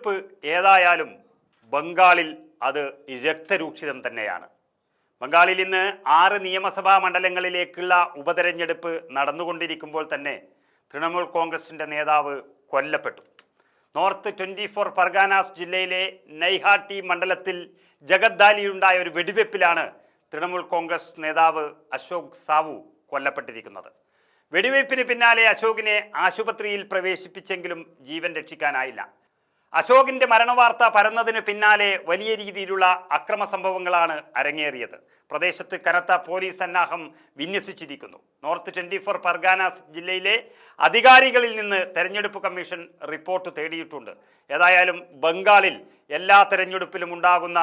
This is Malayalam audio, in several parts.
ഇപ്പ് ഏതായാലും ബംഗാളിൽ അത് രക്തരൂക്ഷിതം തന്നെയാണ്. ബംഗാളിൽ ഇന്ന് ആറ് നിയമസഭാ മണ്ഡലങ്ങളിലേക്കുള്ള ഉപതെരഞ്ഞെടുപ്പ് നടന്നുകൊണ്ടിരിക്കുമ്പോൾ തന്നെ തൃണമൂൽ കോൺഗ്രസിന്റെ നേതാവ് കൊല്ലപ്പെട്ടു. നോർത്ത് ട്വന്റി ഫോർ പർഗാനാസ് ജില്ലയിലെ നൈഹാട്ടി മണ്ഡലത്തിൽ ജഗദ്ദാലിയുണ്ടായ ഒരു വെടിവെപ്പിലാണ് തൃണമൂൽ കോൺഗ്രസ് നേതാവ് അശോക് സാവു കൊല്ലപ്പെട്ടിരിക്കുന്നത്. വെടിവയ്പ്പിന് പിന്നാലെ അശോകിനെ ആശുപത്രിയിൽ പ്രവേശിപ്പിച്ചെങ്കിലും ജീവൻ രക്ഷിക്കാനായില്ല. അശോകിന്റെ മരണവാർത്ത പരന്നതിന് പിന്നാലെ വലിയ രീതിയിലുള്ള അക്രമ സംഭവങ്ങളാണ് അരങ്ങേറിയത്. പ്രദേശത്ത് കനത്ത പോലീസ് സന്നാഹം വിന്യസിച്ചിരിക്കുന്നു. നോർത്ത് ട്വന്റി ഫോർ പർഗാനാസ് ജില്ലയിലെ അധികാരികളിൽ നിന്ന് തെരഞ്ഞെടുപ്പ് കമ്മീഷൻ റിപ്പോർട്ട് തേടിയിട്ടുണ്ട്. ഏതായാലും ബംഗാളിൽ എല്ലാ തെരഞ്ഞെടുപ്പിലും ഉണ്ടാകുന്ന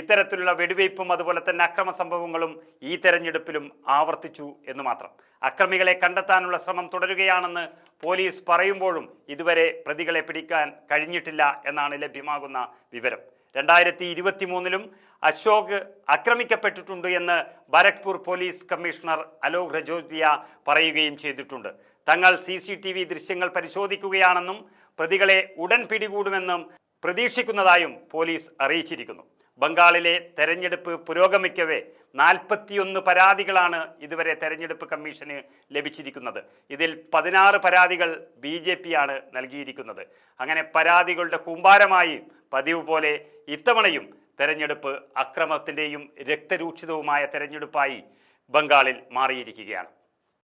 ഇത്തരത്തിലുള്ള വെടിവയ്പ്പും അതുപോലെ തന്നെ അക്രമ സംഭവങ്ങളും ഈ തെരഞ്ഞെടുപ്പിലും ആവർത്തിച്ചു എന്ന് മാത്രം. അക്രമികളെ കണ്ടെത്താനുള്ള ശ്രമം തുടരുകയാണെന്ന് പോലീസ് പറയുമ്പോഴും ഇതുവരെ പ്രതികളെ പിടിക്കാൻ കഴിഞ്ഞിട്ടില്ല എന്നാണ് ലഭ്യമാകുന്ന വിവരം. രണ്ടായിരത്തി ഇരുപത്തി മൂന്നിലും അശോക് ആക്രമിക്കപ്പെട്ടിട്ടുണ്ട് എന്ന് ബാരക്പൂർ പോലീസ് കമ്മീഷണർ അലോക് രജോദിയ പറയുകയും ചെയ്തിട്ടുണ്ട്. തങ്ങൾ സി സി ടി വി ദൃശ്യങ്ങൾ പരിശോധിക്കുകയാണെന്നും പ്രതികളെ ഉടൻ പിടികൂടുമെന്നും പ്രതീക്ഷിക്കുന്നതായും പോലീസ് അറിയിച്ചിരിക്കുന്നു. ബംഗാളിലെ തെരഞ്ഞെടുപ്പ് പുരോഗമിക്കവേ നാൽപ്പത്തിയൊന്ന് പരാതികളാണ് ഇതുവരെ തെരഞ്ഞെടുപ്പ് കമ്മീഷന് ലഭിച്ചിരിക്കുന്നത്. ഇതിൽ പതിനാറ് പരാതികൾ ബി ജെ പിയാണ് നൽകിയിരിക്കുന്നത്. അങ്ങനെ പരാതികളുടെ കൂമ്പാരമായി പതിവ് പോലെ ഇത്തവണയും തെരഞ്ഞെടുപ്പ് അക്രമത്തിന്റെയും രക്തരൂക്ഷിതവുമായ തെരഞ്ഞെടുപ്പായി ബംഗാളിൽ മാറിയിരിക്കുകയാണ്.